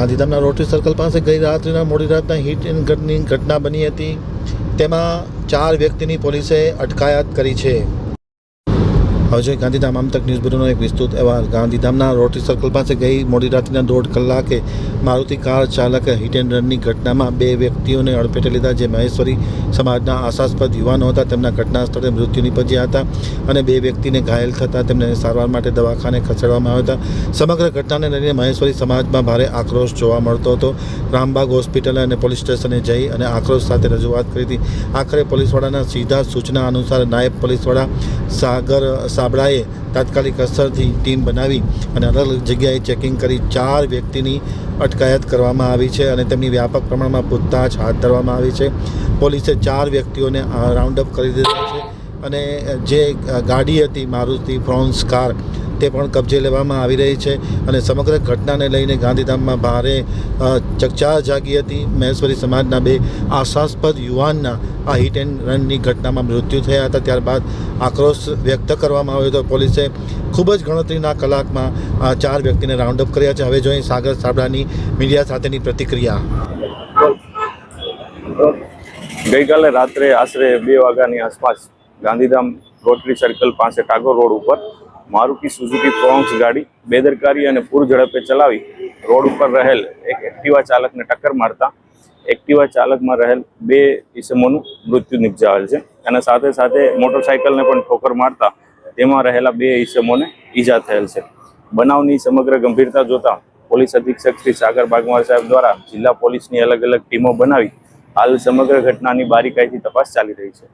ગાંધીધામના rotary circle પાસે ગઈ રાત્રિના મોડી રાતના હિટ એન્ડ ગટની ઘટના બની હતી. તેમાં ચાર વ્યક્તિની પોલીસે અટકાયત કરી છે. હવે ગાંધીધામ આમતક ન્યૂઝ બ્યુરોનો એક વિસ્તૃત અહેવાલ. ગાંધીધામના રોટરી સર્કલ પાસે ગઈ મોડી રાત્રિના દોઢ કલાકે મારુતિ કાર ચાલકે હિટ એન્ડ રનની ઘટનામાં બે વ્યક્તિઓને અડફેટે લીધા, જે મહેશ્વરી સમાજના આશાસ્પદ યુવાનો હતા. તેમના ઘટના સ્થળે મૃત્યુ નિપજ્યા હતા અને બે વ્યક્તિને ઘાયલ થતાં તેમને સારવાર માટે દવાખાને ખસેડવામાં આવ્યા હતા. સમગ્ર ઘટનાને લઈને મહેશ્વરી સમાજમાં ભારે આક્રોશ જોવા મળતો હતો. રામબાગ હોસ્પિટલ અને પોલીસ સ્ટેશને જઈ અને આક્રોશ સાથે રજૂઆત કરી હતી. આખરે પોલીસવાળાના સીધા સૂચના અનુસાર નાયબ પોલીસવાળા સાગર સાબળાએ તાત્કાલિક અસરથી ટીમ બનાવી અને અલગ અલગ જગ્યાએ ચેકિંગ કરી ચાર વ્યક્તિની અટકાયત કરવામાં આવી છે અને તેમની વ્યાપક પ્રમાણમાં પૂછતાછ હાથ ધરવામાં આવી છે. પોલીસે ચાર વ્યક્તિઓને રાઉન્ડ અપ કરી દીધા છે અને જે ગાડી હતી મારુતિ ફ્રોન્સ કાર તે પણ કબજે લેવામાં આવી રહી છે અને સમગ્ર ઘટનાને લઈને ગાંધીધામમાં ભારે ચકચાર જાગી હતી. મહેશ્વરી સમાજના બે આશાસ્પદ યુવાનના આ હિટ એન્ડ રનની ઘટનામાં મૃત્યુ થયા હતા. ત્યારબાદ આક્રોશ વ્યક્ત કરવામાં આવ્યો હતો. પોલીસે ખૂબ જ ગણતરીના કલાકમાં ચાર વ્યક્તિને રાઉન્ડ અપ કર્યા છે. હવે જોઈએ સાગર સાબડાની મીડિયા સાથેની પ્રતિક્રિયા. ગઈકાલે રાત્રે આશરે બે વાગ્યાની આસપાસ ગાંધીધામ રોટરી સર્કલ પાસે ટાગોર રોડ ઉપર મારુતિ સુઝુકી ફ્રોન્ક્સ ગાડી બેદરકારી અને પૂર ઝડપે ચલાવી રોડ ઉપર રહેલ એક એક્ટિવા ચાલકને ટક્કર મારતા એક્ટિવા ચાલકમાં રહેલ બે ઈસમોનું મૃત્યુ નિપજાવેલ છે. અને સાથે સાથે મોટરસાયકલને પણ ઠોકર મારતા તેમાં રહેલા બે ઈસમોને ઈજા થયેલ છે. બનાવની સમગ્ર ગંભીરતા જોતા પોલીસ અધિક્ષક શ્રી સાગર બાગમાર સાહેબ દ્વારા જિલ્લા પોલીસની અલગ અલગ ટીમો બનાવી હાલ સમગ્ર ઘટનાની બારીકાઈથી તપાસ ચાલી રહી છે.